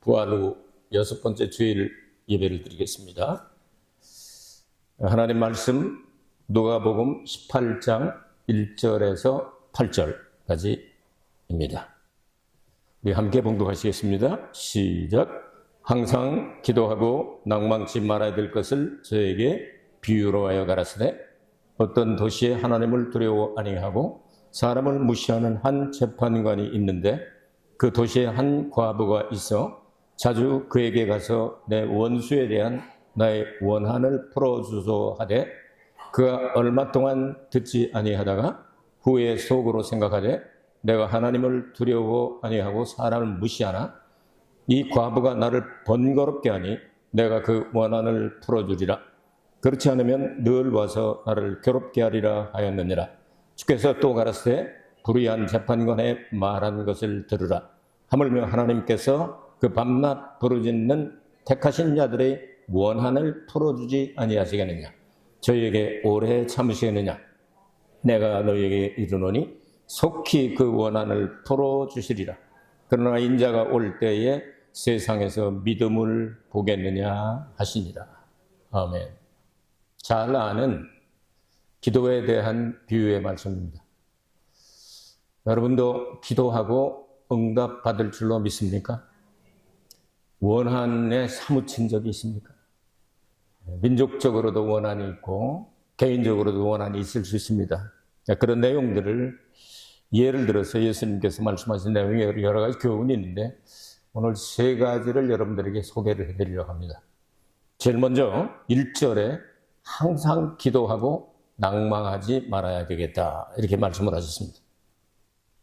부활 후 여섯 번째 주일 예배를 드리겠습니다. 하나님 말씀 누가복음 18장 1절에서 8절까지입니다. 우리 함께 봉독하시겠습니다. 시작. 항상 기도하고 낭망치 말아야 될 것을 저에게 비유로 하여 가라사대 어떤 도시에 하나님을 두려워 아니하고 사람을 무시하는 한 재판관이 있는데 그 도시에 한 과부가 있어 자주 그에게 가서 내 원수에 대한 나의 원한을 풀어주소 하되 그가 얼마 동안 듣지 아니하다가 후에 속으로 생각하되 내가 하나님을 두려워 아니하고 사람을 무시하나 이 과부가 나를 번거롭게 하니 내가 그 원한을 풀어주리라. 그렇지 않으면 늘 와서 나를 괴롭게 하리라 하였느니라. 주께서 또 가라사대 불의한 재판관의 말한 것을 들으라. 하물며 하나님께서 그 밤낮 부르짖는 택하신 자들의 원한을 풀어주지 아니하시겠느냐? 저희에게 오래 참으시겠느냐? 내가 너희에게 이르노니 속히 그 원한을 풀어주시리라. 그러나 인자가 올 때에 세상에서 믿음을 보겠느냐 하시니라 아멘. 잘 아는 기도에 대한 비유의 말씀입니다. 여러분도 기도하고 응답 받을 줄로 믿습니까? 원한에 사무친 적이 있습니까? 민족적으로도 원한이 있고 개인적으로도 원한이 있을 수 있습니다. 그런 내용들을 예를 들어서 예수님께서 말씀하신 내용이 여러 가지 교훈이 있는데 오늘 세 가지를 여러분들에게 소개를 해드리려고 합니다. 제일 먼저 1절에 항상 기도하고 낭망하지 말아야 되겠다 이렇게 말씀을 하셨습니다.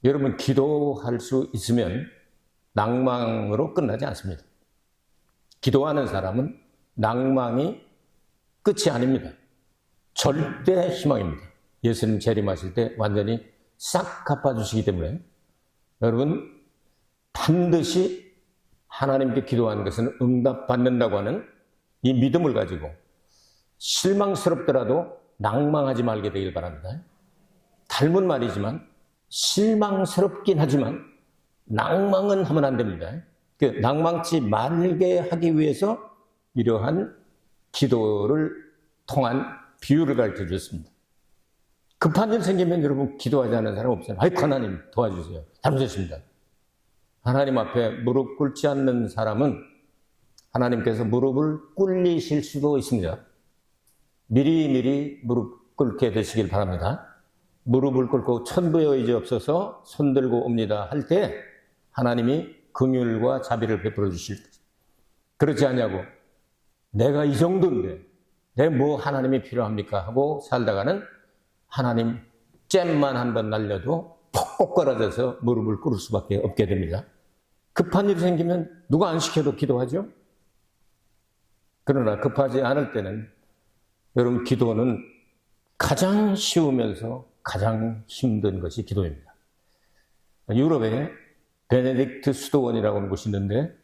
여러분 기도할 수 있으면 낭망으로 끝나지 않습니다. 기도하는 사람은 낭망이 끝이 아닙니다. 절대 희망입니다. 예수님 재림하실 때 완전히 싹 갚아주시기 때문에 여러분 반드시 하나님께 기도하는 것은 응답받는다고 하는 이 믿음을 가지고 실망스럽더라도 낭망하지 말게 되길 바랍니다. 닮은 말이지만 실망스럽긴 하지만 낭망은 하면 안 됩니다. 그 낭망치 말게 하기 위해서 이러한 기도를 통한 비유를 가르쳐 줬습니다. 급한 일 생기면 여러분 기도하지 않는 사람 없어요. 아이고, 하나님 도와주세요. 잘못했습니다. 하나님 앞에 무릎 꿇지 않는 사람은 하나님께서 무릎을 꿇리실 수도 있습니다. 미리 미리 무릎 꿇게 되시길 바랍니다. 무릎을 꿇고 천부의 의지 없어서 손들고 옵니다 할 때 하나님이 긍휼과 자비를 베풀어 주실 것. 그렇지 않냐고 내가 이 정도인데 내 뭐 하나님이 필요합니까 하고 살다가는 하나님 잼만 한 번 날려도 퍽 걸어져서 무릎을 꿇을 수밖에 없게 됩니다. 급한 일이 생기면 누가 안 시켜도 기도하죠? 그러나 급하지 않을 때는 여러분 기도는 가장 쉬우면서 가장 힘든 것이 기도입니다. 유럽에 베네딕트 수도원이라고 하는 곳이 있는데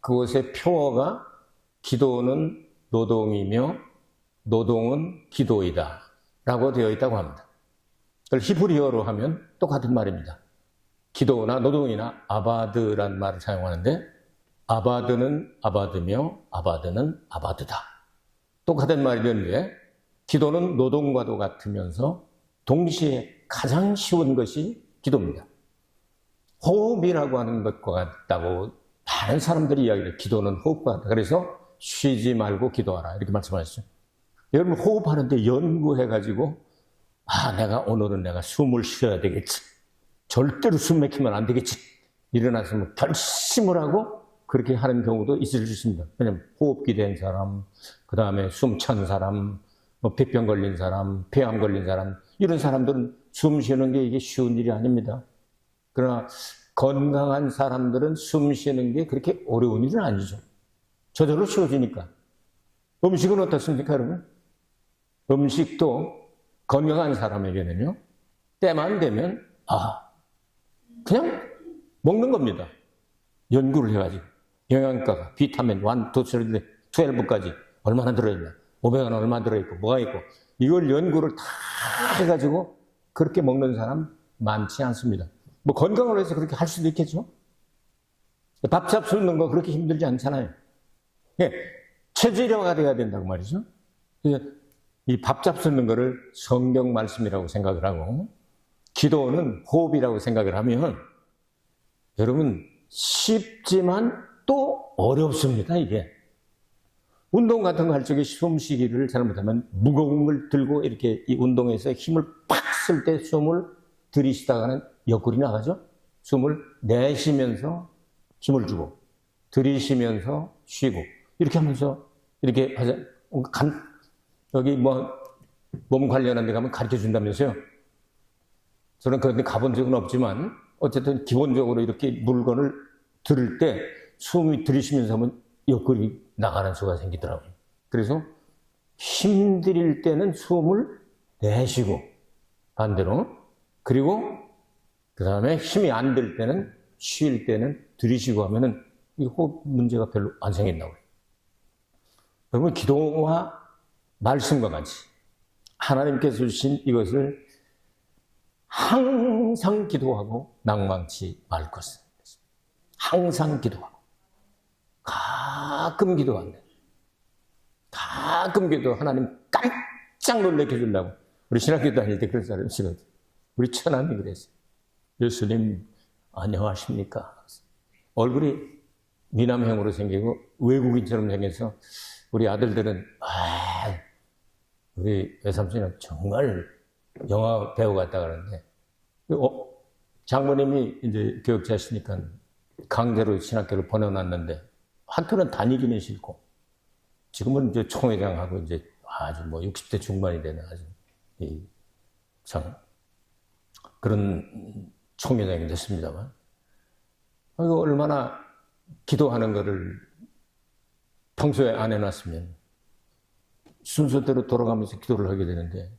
그곳의 표어가 기도는 노동이며 노동은 기도이다 라고 되어 있다고 합니다. 그걸 히브리어로 하면 똑같은 말입니다. 기도나 노동이나 아바드란 말을 사용하는데 아바드는 아바드며 아바드는 아바드다. 똑같은 말이었는데 기도는 노동과도 같으면서 동시에 가장 쉬운 것이 기도입니다. 호흡이라고 하는 것과 같다고 많은 사람들이 이야기해요. 기도는 호흡과 같다. 그래서 쉬지 말고 기도하라. 이렇게 말씀하셨죠. 여러분 호흡하는데 연구해가지고 아 내가 오늘은 내가 숨을 쉬어야 되겠지. 절대로 숨 막히면 안 되겠지. 일어나서 뭐 결심을 하고 그렇게 하는 경우도 있을 수 있습니다. 왜냐면 호흡기 된 사람, 그 다음에 숨 찬 사람, 뭐 폐병 걸린 사람, 폐암 걸린 사람, 이런 사람들은 숨 쉬는 게 이게 쉬운 일이 아닙니다. 그러나 건강한 사람들은 숨 쉬는 게 그렇게 어려운 일은 아니죠. 저절로 쉬워지니까. 음식은 어떻습니까, 여러분? 음식도 건강한 사람에게는요, 때만 되면, 아, 그냥 먹는 겁니다. 연구를 해가지고. 영양가가, 비타민 1, 2, 3, 12까지 얼마나 들어있냐. 오메가는 얼마 들어있고, 뭐가 있고. 이걸 연구를 다 해가지고 그렇게 먹는 사람 많지 않습니다. 뭐 건강을 위해서 그렇게 할 수도 있겠죠? 밥 잡수는 거 그렇게 힘들지 않잖아요. 예, 체질화가 돼야 된다고 말이죠. 이 밥 잡수는 거를 성경 말씀이라고 생각을 하고, 기도는 호흡이라고 생각을 하면, 여러분, 쉽지만 또 어렵습니다, 이게. 운동 같은 거 할 적에 숨쉬기를 잘못하면 무거운 걸 들고 이렇게 이 운동에서 힘을 팍 쓸 때 숨을 들이쉬다가는 옆구리 나가죠? 숨을 내쉬면서 힘을 주고, 들이쉬면서 쉬고, 이렇게 하면서 이렇게 하자. 간, 여기 뭐, 몸 관련한 데 가면 가르쳐 준다면서요? 저는 그런데 가본 적은 없지만, 어쨌든 기본적으로 이렇게 물건을 들을 때 숨이 들이쉬면서 하면 옆구리 나가는 수가 생기더라고요. 그래서 힘들일 때는 숨을 내쉬고 반대로 그리고 그 다음에 힘이 안들 때는 쉴 때는 들이쉬고 하면은 이 호흡 문제가 별로 안 생긴다고요. 여러분 기도와 말씀과 같이 하나님께서 주신 이것을 항상 기도하고 낭망치 말 것은 항상 기도하고 가끔 기도한다. 가끔 기도 하나님 깜짝 놀래켜 준다고. 우리 신학교 다닐 때 그런 사람이 있거든. 우리 처남이 그랬어요. 예수님 안녕하십니까? 얼굴이 미남형으로 생기고 외국인처럼 생겨서 우리 아들들은 아 우리 외삼촌은 정말 영화 배우 같다 그러는데 어, 장모님이 이제 교육자시니까 강제로 신학교를 보내놨는데 한편은 다니기는 싫고 지금은 이제 총회장하고 이제 아주 뭐 60대 중반이 되는 아주 이참 그런 총회장이 됐습니다만 이거 얼마나 기도하는 거를 평소에 안 해놨으면 순서대로 돌아가면서 기도를 하게 되는데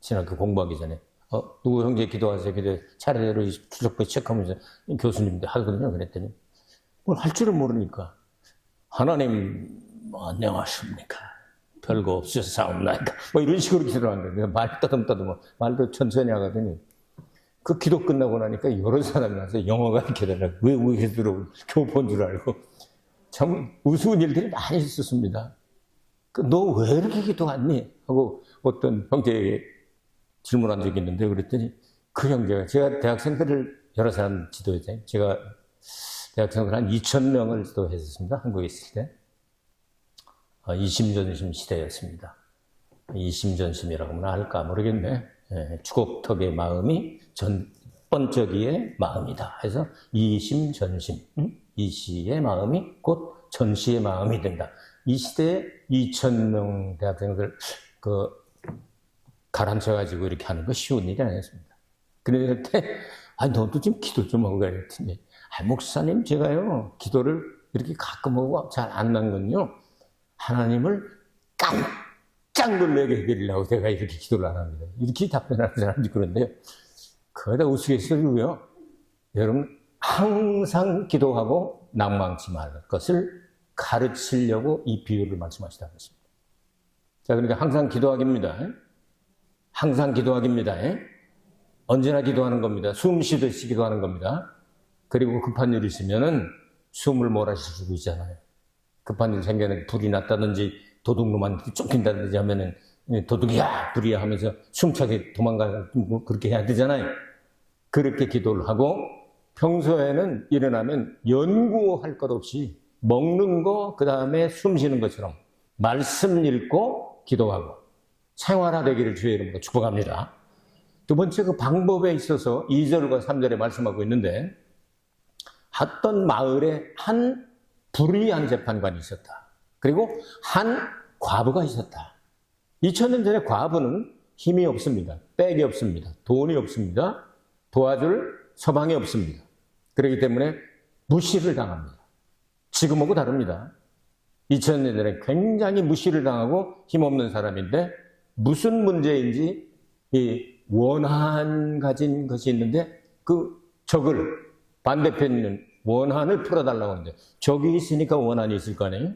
지난 그 공부하기 전에 어 누구 형제 기도하세요 기도 차례대로 추적부 체크하면서 교수님들 하거든요 그랬더니 뭘 할 줄을 모르니까 하나님 안녕하십니까? 별거 없으사옵나이까? 뭐 이런 식으로 기도를 하는 거예요. 말뭐 말도 천천히 하거든요. 그 기도 끝나고 나니까 여러 사람이 와서 영어가 이렇게 되더라고. 왜 우리 기도로 교본 줄 알고. 참 우스운 일들이 많이 있었습니다. 그 너 왜 이렇게 기도하니? 하고 어떤 형제에게 질문한 적이 있는데 그랬더니 그 형제가 제가 대학생들을 여러 사람 지도했잖아요. 제가 대학생들 한 2천 명을 또 했었습니다. 한국에 있을 때. 어, 이심전심 시대였습니다. 이심전심이라고 하면 알까 모르겠네. 예, 주곡턱의 마음이 전번쩍이의 마음이다. 해서 이심 전심, 음? 이시의 마음이 곧 전시의 마음이 된다. 이 시대에 2천 명 대학생들 그 가라앉혀 가지고 이렇게 하는 거 쉬운 일이 아니었습니다. 그런데 아 너도 좀 기도 좀 하고 가랬더니 아, 목사님, 제가요, 기도를 이렇게 가끔 하고 잘 안 난건요, 하나님을 깜짝 놀라게 해드리려고 제가 이렇게 기도를 안 합니다. 이렇게 답변하는 사람들이 그런데요. 그거다 우스갯소리고요. 여러분, 항상 기도하고 낭망치 말 것을 가르치려고 이 비유를 말씀하시다 그랬습니다. 자, 그러니까 항상 기도하기입니다. 항상 기도하기입니다. 언제나 기도하는 겁니다. 숨 쉬듯이 기도하는 겁니다. 그리고 급한 일이 있으면은 숨을 수도 있잖아요. 급한 일 생겨는 불이 났다든지 도둑놈한테 쫓긴다든지 하면은 도둑이야 불이야 하면서 숨차게 도망가 뭐 그렇게 해야 되잖아요. 그렇게 기도를 하고 평소에는 일어나면 연구할 것 없이 먹는 거, 그 다음에 숨 쉬는 것처럼 말씀 읽고 기도하고 생활화되기를 주의 이름으로 축복합니다. 두 번째 그 방법에 있어서 2절과 3절에 말씀하고 있는데 어떤 마을에 한 불의한 재판관이 있었다. 그리고 한 과부가 있었다. 2000년 전에 과부는 힘이 없습니다. 백이 없습니다. 돈이 없습니다. 도와줄 서방이 없습니다. 그렇기 때문에 무시를 당합니다. 지금하고 다릅니다. 2000년 전에 굉장히 무시를 당하고 힘없는 사람인데 무슨 문제인지 이 원한 가진 것이 있는데 그 적을 반대편 있는 원한을 풀어달라고 하는데 적이 있으니까 원한이 있을 거 아니에요?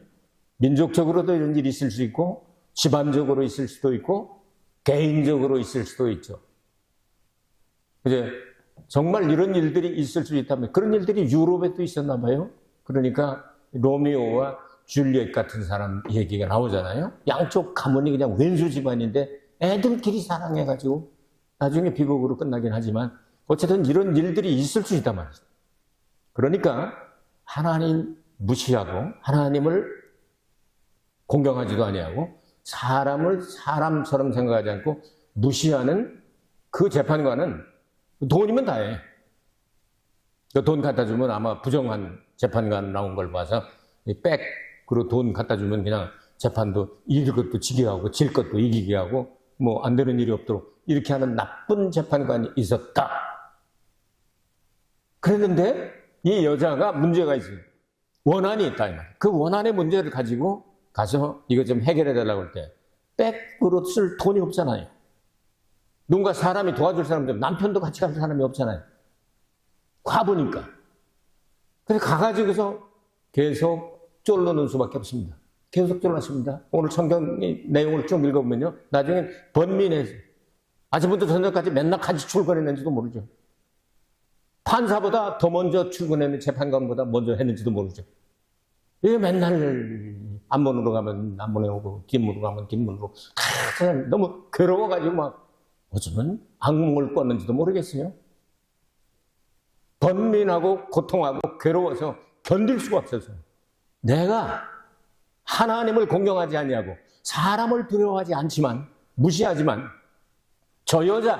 민족적으로도 이런 일이 있을 수 있고 집안적으로 있을 수도 있고 개인적으로 있을 수도 있죠. 이제 정말 이런 일들이 있을 수 있다면 그런 일들이 유럽에도 있었나 봐요. 그러니까 로미오와 줄리엣 같은 사람 얘기가 나오잖아요. 양쪽 가문이 그냥 왼수 집안인데 애들끼리 사랑해가지고 나중에 비극으로 끝나긴 하지만 어쨌든 이런 일들이 있을 수 있단 말이죠. 그러니까 하나님 무시하고 하나님을 공경하지도 아니하고 사람을 사람처럼 생각하지 않고 무시하는 그 재판관은 돈이면 다해. 그돈 갖다 주면 아마 부정한 재판관 나온 걸 봐서 이 백으로 돈 갖다 주면 그냥 재판도 이길 것도 지게 하고 질 것도 이기게 하고 뭐 안 되는 일이 없도록 이렇게 하는 나쁜 재판관이 있었다. 그랬는데 이 여자가 문제가 있어요. 원한이 있다. 이 말. 그 원한의 문제를 가지고 가서 이거 좀 해결해 달라고 할 때 백으로 쓸 돈이 없잖아요. 누군가 사람이 도와줄 사람도 남편도 같이 갈 사람이 없잖아요. 과부니까. 그래서 가가지고서 계속 쫄르는 수밖에 없습니다. 계속 쫄랐습니다. 오늘 성경 내용을 쭉 읽어보면요. 나중에 번민해서 아침부터 저녁까지 맨날 같이 출근했는지도 모르죠. 판사보다 더 먼저 출근했는 재판관보다 먼저 했는지도 모르죠. 이게 맨날 앞문으로 가면 앞문에 오고 뒷문으로 가면 뒷문으로 다 너무 괴로워가지고 막 어쩌면 악몽을 꿨는지도 모르겠어요. 번민하고 고통하고 괴로워서 견딜 수가 없어서 내가 하나님을 공경하지 아니하고 사람을 두려워하지 않지만 무시하지만 저 여자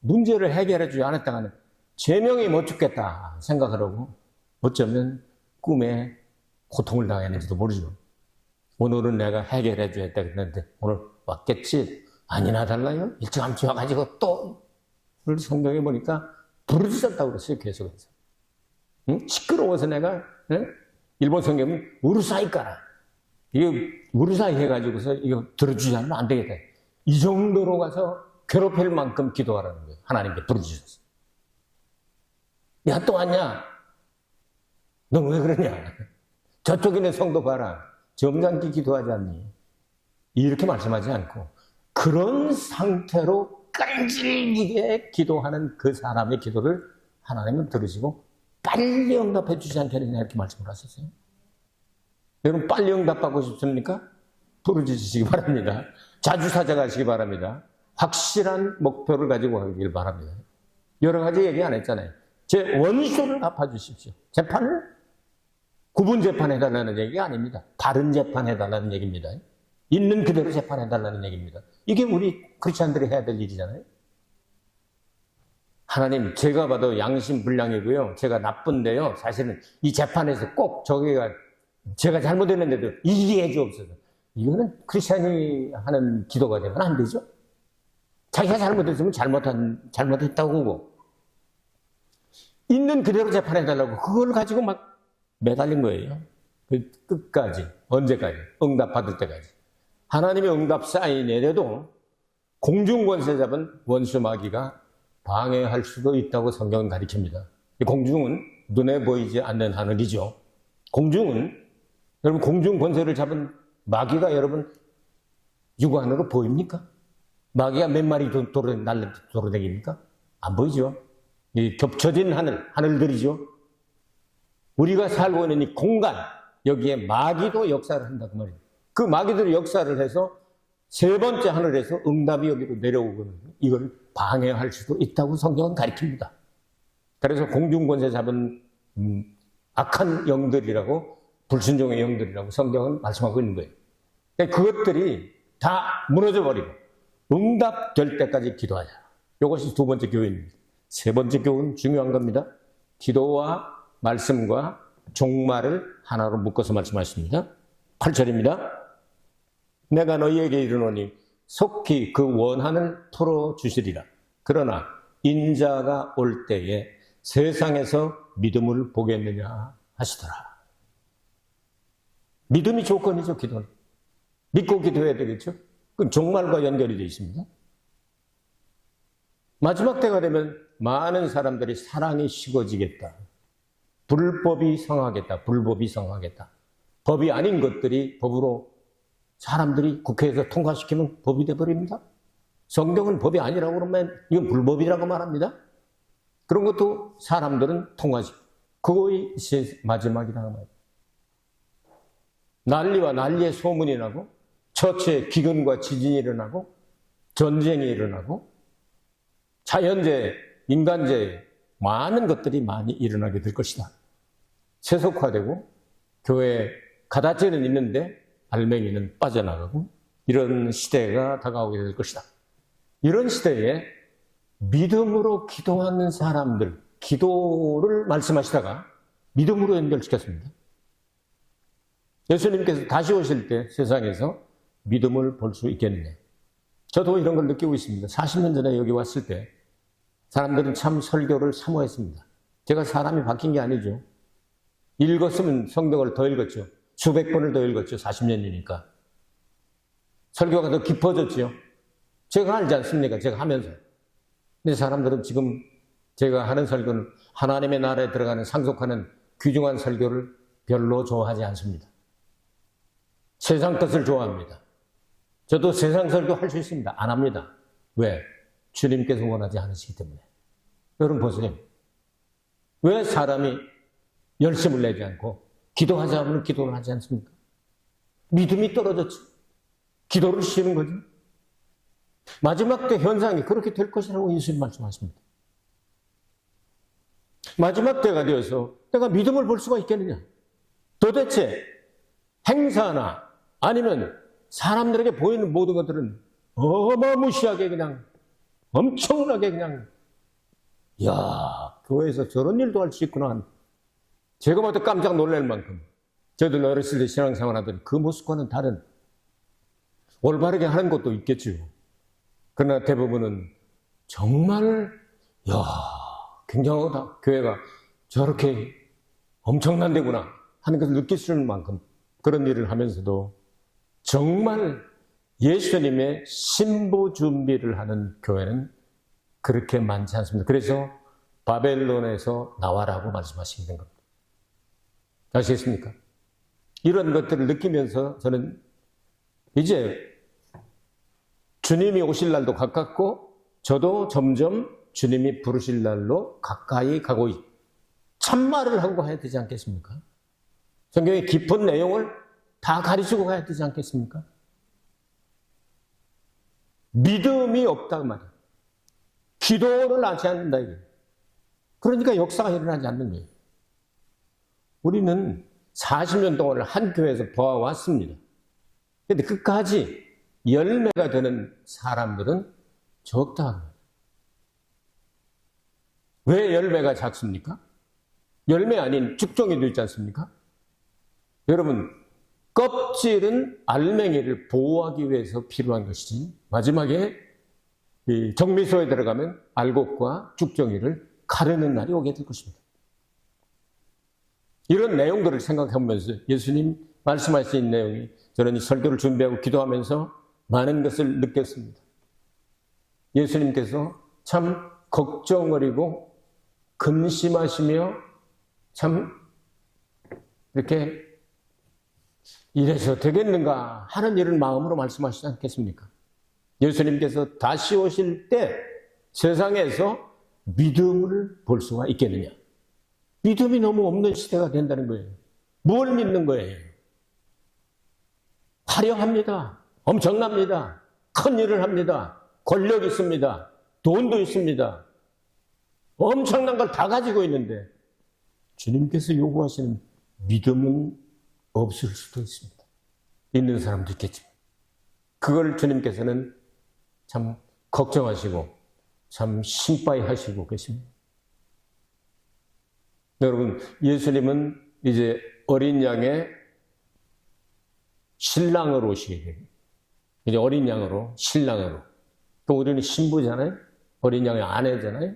문제를 해결해 주지 않았다가는 제명이 못 죽겠다 생각하라고 어쩌면 꿈에 고통을 당했는지도 모르죠. 오늘은 내가 해결해 줘야겠다 그랬는데 오늘 왔겠지? 아니나 달라요? 일찌감치 와가지고 또 오늘 성경에 보니까 부르짖었다고 그랬어요 계속해서. 응? 시끄러워서 내가 응? 일본 성경은 우르사이 까라. 이거 우르사이 해가지고서 이거 들어주지 않으면 안 되겠다. 이 정도로 가서 괴롭힐 만큼 기도하라는 거예요. 하나님께 부르짖었어. 야, 또 왔냐? 너 왜 그러냐? 저쪽에 있는 성도 봐라. 점잖게 기도하지 않니? 이렇게 말씀하지 않고, 그런 상태로 끈질기게 기도하는 그 사람의 기도를 하나님은 들으시고, 빨리 응답해 주지 않겠느냐, 이렇게 말씀을 하셨어요. 여러분, 빨리 응답받고 싶습니까? 부르짖으시기 바랍니다. 자주 찾아가시기 바랍니다. 확실한 목표를 가지고 가길 바랍니다. 여러 가지 얘기 안 했잖아요. 제 원수를 갚아주십시오. 재판을 구분 재판해달라는 얘기가 아닙니다. 다른 재판해달라는 얘기입니다. 있는 그대로 재판해달라는 얘기입니다. 이게 우리 크리스찬들이 해야 될 일이잖아요. 하나님, 제가 봐도 양심 불량이고요. 제가 나쁜데요. 사실은 이 재판에서 꼭 저기가 제가 잘못했는데도 이기게 해주옵소서. 이거는 크리스찬이 하는 기도가 되면 안 되죠. 자기가 잘못했으면 잘못한, 잘못했다고 하고, 있는 그대로 재판해달라고 그걸 가지고 막 매달린 거예요. 그 끝까지, 언제까지, 응답 받을 때까지. 하나님의 응답 사인 내려도 공중 권세 잡은 원수 마귀가 방해할 수도 있다고 성경은 가리킵니다. 이 공중은 눈에 보이지 않는 하늘이죠. 공중은, 여러분, 공중 권세를 잡은 마귀가 여러분 육안으로 보입니까? 마귀가 몇 마리 도로, 날려 돌아다닙니까? 안 보이죠? 이 겹쳐진 하늘, 하늘들이죠. 우리가 살고 있는 이 공간, 여기에 마귀도 역사를 한다고 말이에요. 그 마귀들이 역사를 해서 세 번째 하늘에서 응답이 여기로 내려오거든요. 이걸 방해할 수도 있다고 성경은 가리킵니다. 그래서 공중권세 잡은 음, 악한 영들이라고 불순종의 영들이라고 성경은 말씀하고 있는 거예요. 그러니까 그것들이 다 무너져 버리고 응답될 때까지 기도하자. 이것이 두 번째 교훈입니다. 세 번째 교훈 중요한 겁니다. 기도와 말씀과 종말을 하나로 묶어서 말씀하십니다. 8절입니다. 내가 너희에게 이르노니 속히 그 원한을 풀어 주시리라. 그러나 인자가 올 때에 세상에서 믿음을 보겠느냐 하시더라. 믿음이 조건이죠, 기도는. 믿고 기도해야 되겠죠? 그럼 종말과 연결이 되어 있습니다. 마지막 때가 되면 많은 사람들이 사랑이 식어지겠다. 불법이 성하겠다. 불법이 성하겠다. 법이 아닌 것들이 법으로 사람들이 국회에서 통과시키면 법이 돼버립니다. 성경은 법이 아니라고 그러면 이건 불법이라고 말합니다. 그런 것도 사람들은 통과시, 그거의 세- 마지막이라고 말이에요. 난리와 난리의 소문이 나고 처치에 기근과 지진이 일어나고 전쟁이 일어나고 자연재해, 인간재해 많은 것들이 많이 일어나게 될 것이다. 세속화되고 교회 가다지는 있는데 알맹이는 빠져나가고 이런 시대가 다가오게 될 것이다. 이런 시대에 믿음으로 기도하는 사람들, 기도를 말씀하시다가 믿음으로 연결시켰습니다. 예수님께서 다시 오실 때 세상에서 믿음을 볼 수 있겠느냐. 저도 이런 걸 느끼고 있습니다. 40년 전에 여기 왔을 때 사람들은 참 설교를 사모했습니다. 제가 사람이 바뀐 게 아니죠. 읽었으면 성경을 더 읽었죠. 수백 번을 더 읽었죠. 40년이니까. 설교가 더 깊어졌죠. 제가 알지 않습니까? 제가 하면서. 근데 사람들은 지금 제가 하는 설교는 하나님의 나라에 들어가는 상속하는 귀중한 설교를 별로 좋아하지 않습니다. 세상 것을 좋아합니다. 저도 세상 설교 할 수 있습니다. 안 합니다. 왜? 주님께서 원하지 않으시기 때문에. 여러분 보세요. 왜 사람이 열심을 내지 않고 기도하자 하면 기도를 하지 않습니까? 믿음이 떨어졌죠. 기도를 쉬는 거죠. 마지막 때 현상이 그렇게 될 것이라고 예수님 말씀하십니다. 마지막 때가 되어서 내가 믿음을 볼 수가 있겠느냐? 도대체 행사나 아니면 사람들에게 보이는 모든 것들은 어마무시하게 그냥 엄청나게 그냥 야 교회에서 저런 일도 할 수 있구나. 제가 봐도 깜짝 놀랄 만큼 저들 어렸을 때 신앙생활 하던 그 모습과는 다른 올바르게 하는 것도 있겠죠. 그러나 대부분은 정말 야 굉장하다 교회가 저렇게 엄청난 데구나 하는 것을 있는 만큼 그런 일을 하면서도 정말 예수님의 신부 준비를 하는 교회는 그렇게 많지 않습니다. 그래서 바벨론에서 나와라고 말씀하시는 겁니다. 아시겠습니까? 이런 것들을 느끼면서 저는 이제 주님이 오실 날도 가깝고 저도 점점 주님이 부르실 날로 가까이 가고 있. 참말을 하고 가야 되지 않겠습니까? 성경의 깊은 내용을 다 가르치고 가야 되지 않겠습니까? 믿음이 없다 그 말이에요. 기도를 하지 않는다 이게. 그러니까 역사가 일어나지 않는 거예요. 우리는 40년 동안을 한 교회에서 보아왔습니다. 근데 끝까지 열매가 되는 사람들은 적다. 왜 열매가 작습니까? 열매 아닌 죽종이도 있지 않습니까? 여러분, 껍질은 알맹이를 보호하기 위해서 필요한 것이지, 마지막에 이 정미소에 들어가면 알곡과 죽종이를 가르는 날이 오게 될 것입니다. 이런 내용들을 생각해 보면서 예수님 말씀하신 내용이 저는 이 설교를 준비하고 기도하면서 많은 것을 느꼈습니다. 예수님께서 참 걱정어리고 근심하시며 참 이렇게 이래서 되겠는가 하는 일을 마음으로 말씀하시지 않겠습니까? 예수님께서 다시 오실 때 세상에서 믿음을 볼 수가 있겠느냐? 믿음이 너무 없는 시대가 된다는 거예요. 뭘 믿는 거예요? 화려합니다. 엄청납니다. 큰 일을 합니다. 권력 있습니다. 돈도 있습니다. 엄청난 걸 다 가지고 있는데 주님께서 요구하시는 믿음은 없을 수도 있습니다. 있는 사람도 있겠지만 그걸 주님께서는 참 걱정하시고 참心빠이 하시고 계십니다. 여러분, 예수님은 이제 어린 양의 신랑으로 오시게 돼요. 이제 어린 양으로, 신랑으로. 또 우리는 신부잖아요? 어린 양의 아내잖아요?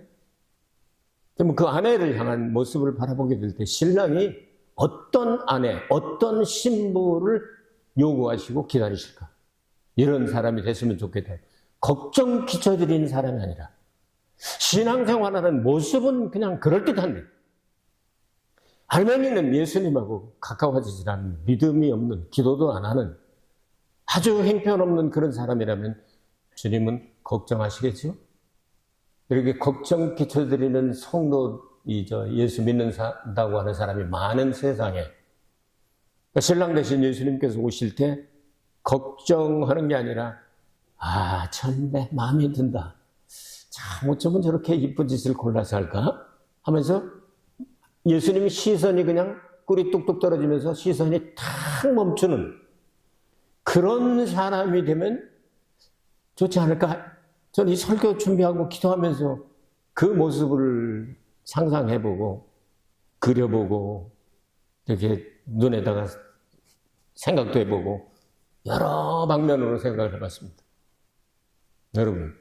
그러면 그 아내를 향한 모습을 바라보게 될 때 신랑이 어떤 아내, 어떤 신부를 요구하시고 기다리실까? 이런 사람이 됐으면 좋겠다. 걱정 끼쳐드리는 사람이 아니라 신앙생활하는 모습은 그냥 그럴듯한데 할머니는 예수님하고 가까워지지 않는 믿음이 없는 기도도 안 하는 아주 행편없는 그런 사람이라면 주님은 걱정하시겠죠? 이렇게 걱정 끼쳐드리는 성도 이 저 예수 믿는다고 하는 사람이 많은 세상에 신랑 대신 예수님께서 오실 때 걱정하는 게 아니라 아, 전내 마음에 든다. 참 어쩌면 저렇게 이쁜 짓을 골라서 할까? 하면서 예수님 시선이 그냥 꿀이 뚝뚝 떨어지면서 시선이 탁 멈추는 그런 사람이 되면 좋지 않을까? 저는 이 설교 준비하고 기도하면서 그 모습을 상상해보고 그려보고 이렇게 눈에다가 생각도 해보고 여러 방면으로 생각을 해봤습니다. 여러분,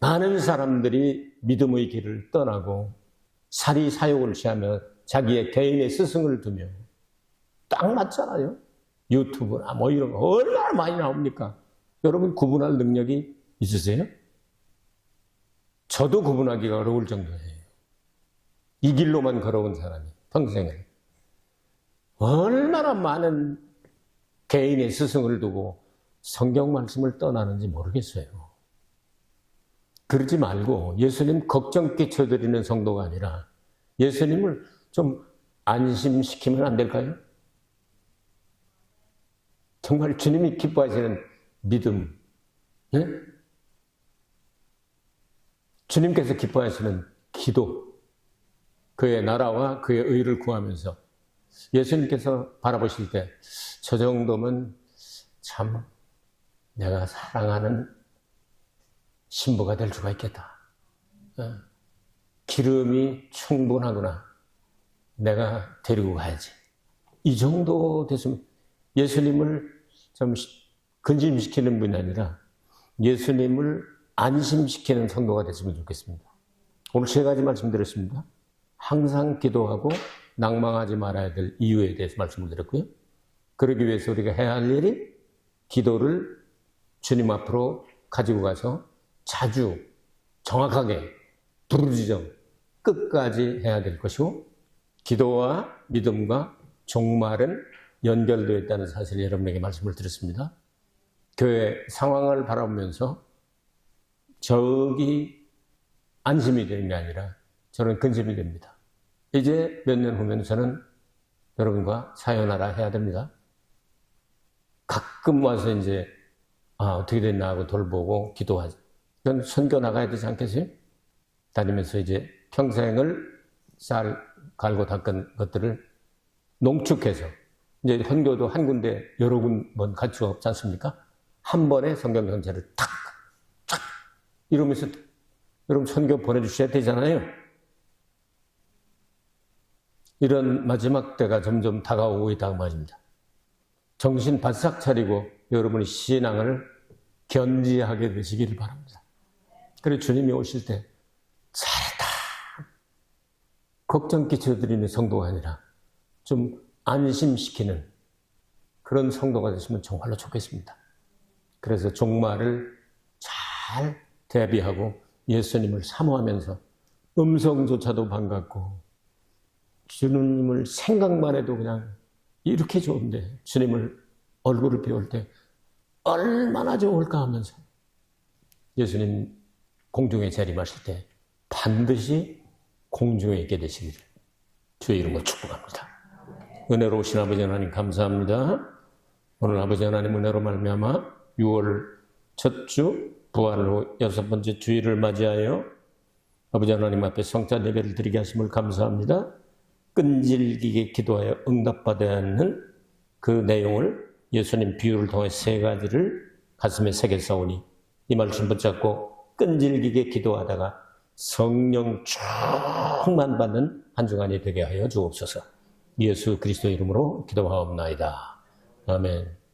많은 사람들이 믿음의 길을 떠나고 사리 사욕을 취하며 자기의 개인의 스승을 두며 딱 맞잖아요. 유튜브나 뭐 이런 거 얼마나 많이 나옵니까? 여러분 구분할 능력이 있으세요? 저도 구분하기가 어려울 정도예요. 이 길로만 걸어온 사람이 평생을 얼마나 많은 개인의 스승을 두고 성경 말씀을 떠나는지 모르겠어요. 그러지 말고 예수님 걱정 끼쳐드리는 성도가 아니라 예수님을 좀 안심시키면 안 될까요? 정말 주님이 기뻐하시는 믿음, 예? 주님께서 기뻐하시는 기도, 그의 나라와 그의 의를 구하면서 예수님께서 바라보실 때 저 정도면 참 내가 사랑하는 신부가 될 수가 있겠다. 어, 기름이 충분하구나. 내가 데리고 가야지. 이 정도 됐으면 예수님을 좀 근심시키는 분이 아니라 예수님을 안심시키는 성도가 됐으면 좋겠습니다. 오늘 세 가지 말씀드렸습니다. 항상 기도하고 낭망하지 말아야 될 이유에 대해서 말씀을 드렸고요. 그러기 위해서 우리가 해야 할 일이 기도를 주님 앞으로 가지고 가서 자주 정확하게 부르짖어 끝까지 해야 될 것이고 기도와 믿음과 종말은 연결되어 있다는 사실을 여러분에게 말씀을 드렸습니다. 교회 상황을 바라보면서 저기 안심이 되는 게 아니라 저는 근심이 됩니다. 이제 몇 년 후면 저는 여러분과 사연하라 해야 됩니다. 가끔 와서 이제 아 어떻게 됐나 하고 돌보고 기도하지. 그건 선교 나가야 되지 않겠어요? 다니면서 이제 평생을 쌀 갈고 닦은 것들을 농축해서 이제 선교도 한 군데 여러 군번 가치가 없지 않습니까? 한 번에 성경 전체를 탁, 탁 이러면서 여러분 선교 보내주셔야 되잖아요. 이런 마지막 때가 점점 다가오고 있다고 말입니다. 정신 바싹 차리고 여러분이 신앙을 견지하게 되시기를 바랍니다. 그래 주님이 오실 때 잘했다. 걱정 끼쳐드리는 성도가 아니라 좀 안심시키는 그런 성도가 됐으면 정말로 좋겠습니다. 그래서 종말을 잘 대비하고 예수님을 사모하면서 음성조차도 반갑고 주님을 생각만 해도 그냥 이렇게 좋은데 주님을 얼굴을 배울 때 얼마나 좋을까 하면서 예수님 공중에 재림하실 때 반드시 공중에 있게 되시기를 주의 이름으로 축복합니다. 은혜로우신 아버지 하나님 감사합니다. 오늘 아버지 하나님 은혜로 말미암아 6월 첫 주 부활 후 여섯 번째 주일을 맞이하여 아버지 하나님 앞에 성찬 예배를 드리게 하심을 감사합니다. 끈질기게 기도하여 응답받아야 하는 그 내용을 예수님 비유를 통해 세 가지를 가슴에 새겨 싸우니 이 말씀 붙잡고 끈질기게 기도하다가 성령 충만 받는 한 주간이 되게 하여 주옵소서. 예수 그리스도 이름으로 기도하옵나이다. 아멘.